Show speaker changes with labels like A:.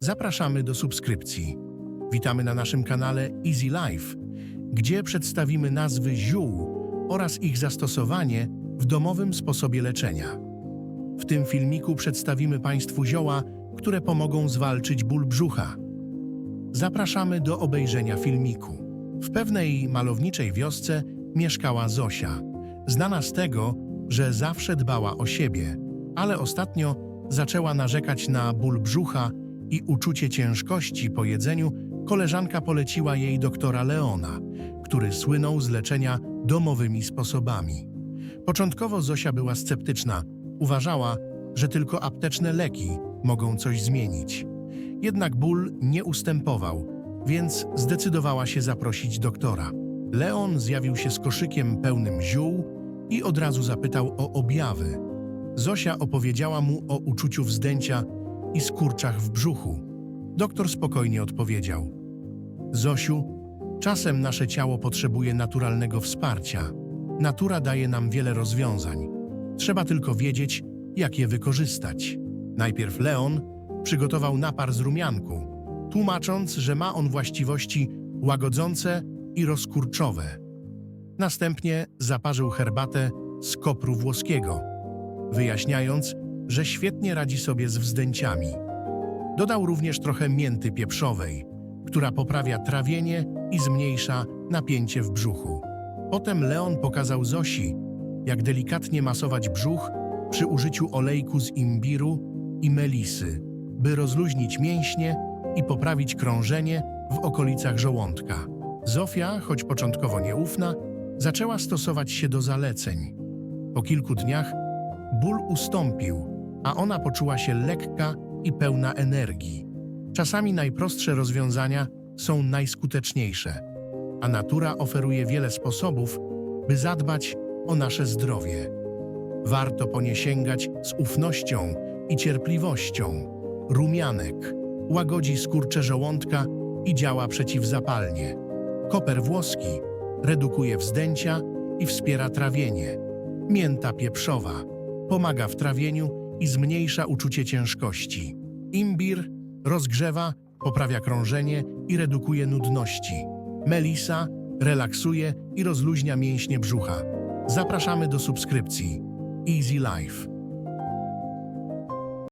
A: Zapraszamy do subskrypcji. Witamy na naszym kanale Easy Life, gdzie przedstawimy nazwy ziół oraz ich zastosowanie w domowym sposobie leczenia. W tym filmiku przedstawimy Państwu zioła, które pomogą zwalczyć ból brzucha. Zapraszamy do obejrzenia filmiku. W pewnej malowniczej wiosce mieszkała Zosia, znana z tego, że zawsze dbała o siebie, ale ostatnio zaczęła narzekać na ból brzucha i uczucie ciężkości po jedzeniu. Koleżanka poleciła jej doktora Leona, który słynął z leczenia domowymi sposobami. Początkowo Zosia była sceptyczna. Uważała, że tylko apteczne leki mogą coś zmienić. Jednak ból nie ustępował, więc zdecydowała się zaprosić doktora. Leon zjawił się z koszykiem pełnym ziół i od razu zapytał o objawy. Zosia opowiedziała mu o uczuciu wzdęcia i skurczach w brzuchu. Doktor spokojnie odpowiedział: Zosiu, czasem nasze ciało potrzebuje naturalnego wsparcia. Natura daje nam wiele rozwiązań. Trzeba tylko wiedzieć, jak je wykorzystać. Najpierw Leon przygotował napar z rumianku, tłumacząc, że ma on właściwości łagodzące i rozkurczowe. Następnie zaparzył herbatę z kopru włoskiego, wyjaśniając, że świetnie radzi sobie z wzdęciami. Dodał również trochę mięty pieprzowej, która poprawia trawienie i zmniejsza napięcie w brzuchu. Potem Leon pokazał Zosi, jak delikatnie masować brzuch przy użyciu olejku z imbiru i melisy, by rozluźnić mięśnie i poprawić krążenie w okolicach żołądka. Zofia, choć początkowo nieufna, zaczęła stosować się do zaleceń. Po kilku dniach ból ustąpił, a ona poczuła się lekka i pełna energii. Czasami najprostsze rozwiązania są najskuteczniejsze, a natura oferuje wiele sposobów, by zadbać o nasze zdrowie. Warto po nie sięgać z ufnością i cierpliwością. Rumianek łagodzi skurcze żołądka i działa przeciwzapalnie. Koper włoski redukuje wzdęcia i wspiera trawienie. Mięta pieprzowa pomaga w trawieniu i zmniejsza uczucie ciężkości. Imbir rozgrzewa, poprawia krążenie i redukuje nudności. Melisa relaksuje i rozluźnia mięśnie brzucha. Zapraszamy do subskrypcji. Easy Life.